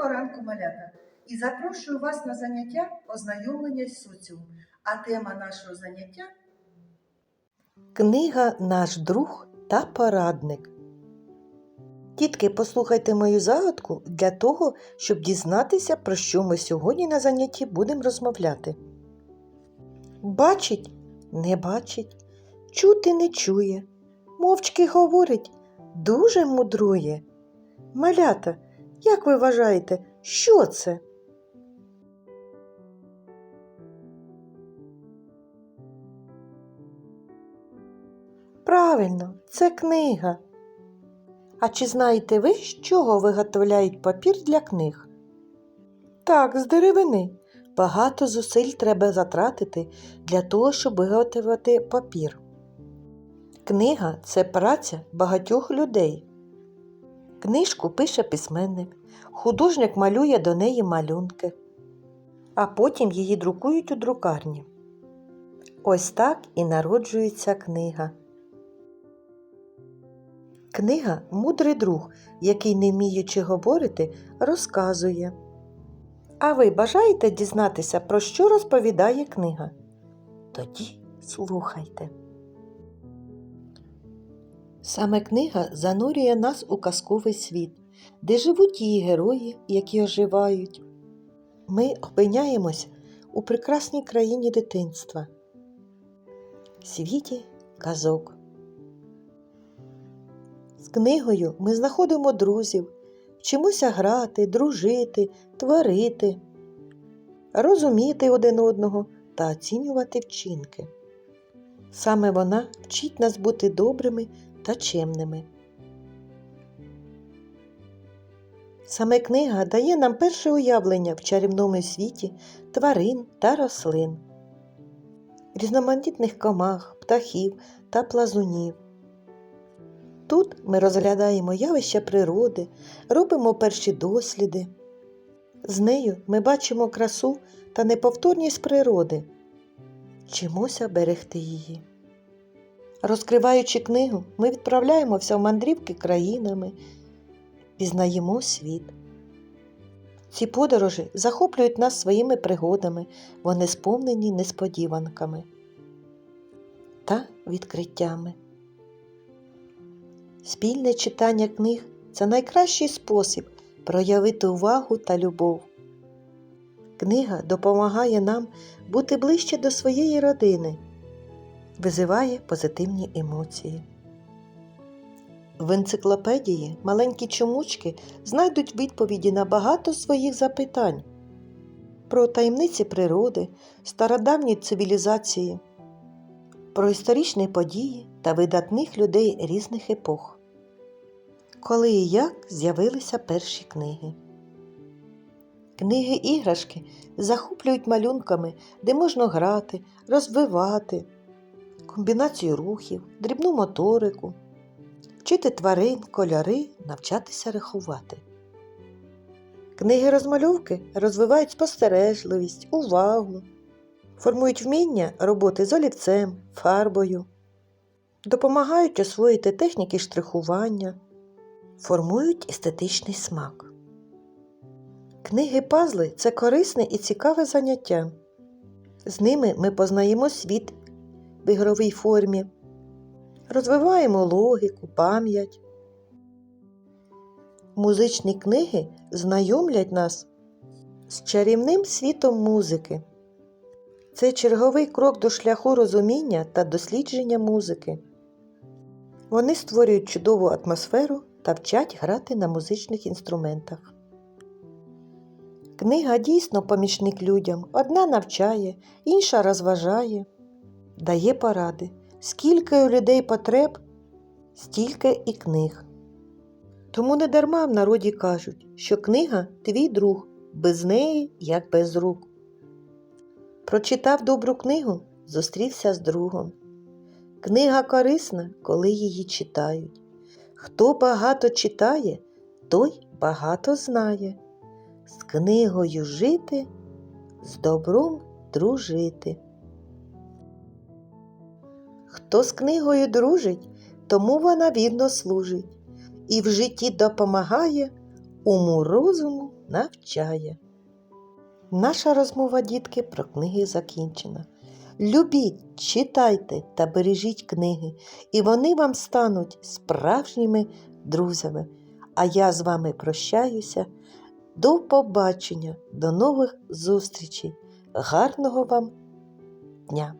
Доброго ранку, малята! І запрошую вас на заняття ознайомлення з соціумом. А тема нашого заняття Книга Наш друг та порадник. Дітки, послухайте мою загадку для того, щоб дізнатися, про що ми сьогодні на занятті будемо розмовляти. Бачить, не бачить, чути не чує, мовчки говорить, дуже мудрує. Малята, як ви вважаєте, що це? Правильно, це книга. А чи знаєте ви, з чого виготовляють папір для книг? Так, з деревини. Багато зусиль треба затратити для того, щоб виготовити папір. Книга це праця багатьох людей. Книжку пише письменник, художник малює до неї малюнки, а потім її друкують у друкарні. Ось так і народжується книга. Книга мудрий друг, який, не вміючи говорити, розказує. А ви бажаєте дізнатися, про що розповідає книга? Тоді слухайте. Саме книга занурює нас у казковий світ, де живуть її герої, які оживають. Ми опиняємось у прекрасній країні дитинства, світі казок. З книгою ми знаходимо друзів, вчимося грати, дружити, творити, розуміти один одного та оцінювати вчинки. Саме вона вчить нас бути добрими та чемними. Саме книга дає нам перше уявлення в чарівному світі тварин та рослин, різноманітних комах, птахів та плазунів. Тут ми розглядаємо явища природи, робимо перші досліди. З нею ми бачимо красу та неповторність природи, вчимося берегти її. Розкриваючи книгу, ми відправляємося в мандрівки країнами, пізнаємо світ. Ці подорожі захоплюють нас своїми пригодами, вони сповнені несподіванками та відкриттями. Спільне читання книг це найкращий спосіб проявити увагу та любов. Книга допомагає нам бути ближче до своєї родини, визиває позитивні емоції. В енциклопедії маленькі чомучки знайдуть відповіді на багато своїх запитань про таємниці природи, стародавні цивілізації, про історичні події та видатних людей різних епох. Коли і як з'явилися перші книги. Книги іграшки захоплюють малюнками, де можна грати, розвивати, комбінацію рухів, дрібну моторику, вчити тварин, кольори, навчатися рахувати. Книги розмальовки розвивають спостережливість, увагу, формують вміння роботи з олівцем, фарбою, допомагають освоїти техніки штрихування, формують естетичний смак. Книги пазли це корисне і цікаве заняття. З ними ми познаємо світ в ігровій формі, розвиваємо логіку, пам'ять. Музичні книги знайомлять нас з чарівним світом музики. Це черговий крок до шляху розуміння та дослідження музики. Вони створюють чудову атмосферу та вчать грати на музичних інструментах. Книга дійсно помічник людям. Одна навчає, інша розважає, дає поради. Скільки у людей потреб, стільки і книг. Тому не дарма в народі кажуть, що книга твій друг, без неї як без рук. Прочитав добру книгу, зустрівся з другом. Книга корисна, коли її читають. Хто багато читає, той багато знає. З книгою жити, з добром дружити. Хто з книгою дружить, тому вона вірно служить і в житті допомагає уму розуму навчає. Наша розмова, дітки, про книги закінчена. Любіть, читайте та бережіть книги, і вони вам стануть справжніми друзями. А я з вами прощаюся. До побачення, до нових зустрічей. Гарного вам дня!